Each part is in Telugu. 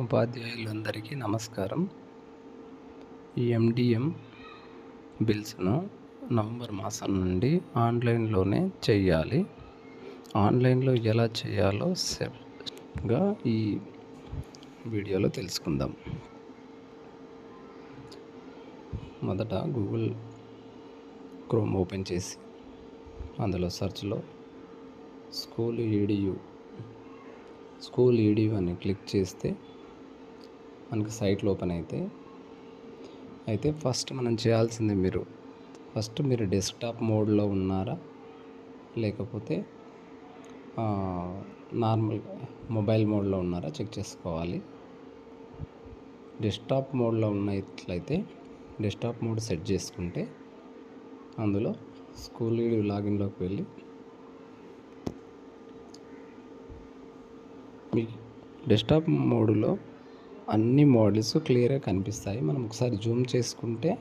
ఉపాధ్యాయులందరికీ నమస్కారం. ఈ ఎండిఎం బిల్స్ను నవంబర్ మాసం నుండి ఆన్లైన్లోనే చేయాలి. ఆన్లైన్లో ఎలా చేయాలో సెప్గా ఈ వీడియోలో తెలుసుకుందాం. మొదట గూగుల్ క్రోమ్ ఓపెన్ చేసి అందులో సెర్చ్లో స్కూల్ ఈడియు స్కూల్ ఈడియు అని క్లిక్ చేస్తే మనకి సైట్లు ఓపెన్ అయితే అయితే ఫస్ట్ మనం చేయాల్సింది మీరు ఫస్ట్ మీరు డెస్క్టాప్ మోడ్లో ఉన్నారా? లేకపోతే నార్మల్ మొబైల్ మోడ్లో ఉన్నారా? చెక్ చేసుకోవాలి. డెస్క్టాప్ మోడ్లో ఉన్నట్లయితే డెస్క్టాప్ మోడ్ సెట్ చేసుకుంటే అందులో స్కూల్ లాగిన్లోకి వెళ్ళి మీ డెస్క్టాప్ మోడ్లో అన్ని మోడల్స్ క్లియర్గా కనిపిస్తాయి. మనం ఒకసారి జూమ్ చేసుకుంటే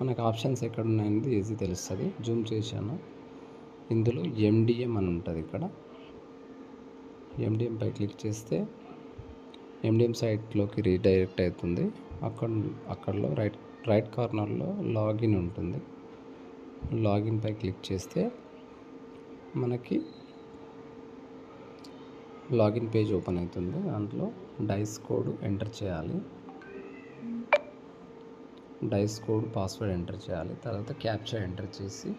మనకు ఆప్షన్స్ ఎక్కడ ఉన్నాయనేది ఈజీ తెలుస్తుంది. జూమ్ చేశాను. ఇందులో ఎండిఎం అని ఉంటుంది ఇక్కడ. ఎండిఎం పై క్లిక్ చేస్తే ఎండిఎం సైట్లోకి రీడైరెక్ట్ అవుతుంది. అక్కడ అక్కడలో రైట్ రైట్ కార్నర్లో లాగిన్ ఉంటుంది. లాగిన్పై క్లిక్ చేస్తే మనకి లాగిన్ పేజ్ ఓపెన్ అవుతుంది. దాంట్లో డైస్ కోడ్ ఎంటర్ చేయాలి. డైస్ కోడ్ పాస్వర్డ్ ఎంటర్ చేయాలి. తర్వాత క్యాప్చర్ ఎంటర్ చేసి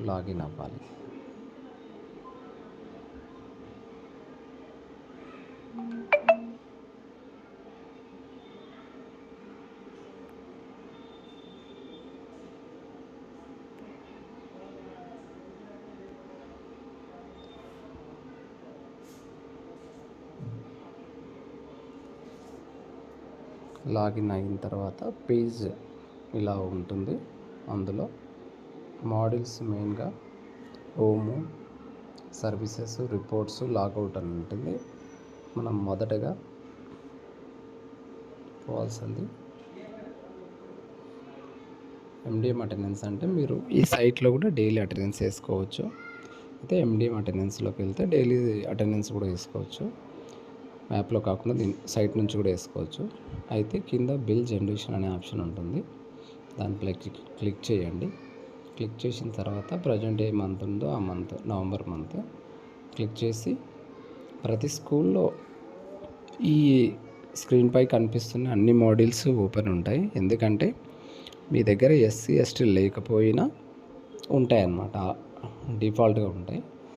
లాగిన్ అవ్వాలి. లాగిన్ అయిన తర్వాత పేజ్ ఇలా ఉంటుంది. అందులో మోడల్స్ మెయిన్గా హోము సర్వీసెస్ రిపోర్ట్స్ లాగౌట్ అని ఉంటుంది. మనం మొదటగా పోవాల్సింది ఎండిఎం అటెండెన్స్ అంటే మీరు ఈ సైట్లో కూడా డైలీ అటెండెన్స్ వేసుకోవచ్చు. అయితే ఎండిఎం అటెండెన్స్లోకి వెళ్తే డైలీ అటెండెన్స్ కూడా వేసుకోవచ్చు. మ్యాప్లో కాకుండా దీని సైట్ నుంచి కూడా వేసుకోవచ్చు. అయితే కింద బిల్ జనరేషన్ అనే ఆప్షన్ ఉంటుంది. దానిపై క్లిక్ చేయండి. క్లిక్ చేసిన తర్వాత ప్రజెంట్ ఏ మంత్ ఉందో ఆ మంత్ నవంబర్ మంత్ క్లిక్ చేసి ప్రతి స్కూల్లో ఈ స్క్రీన్పై కనిపిస్తున్న అన్ని మోడల్స్ ఓపెన్ ఉంటాయి. ఎందుకంటే మీ దగ్గర ఎస్సీ ఎస్టీ లేకపోయినా ఉంటాయి అన్నమాట డిఫాల్ట్గా ఉంటాయి.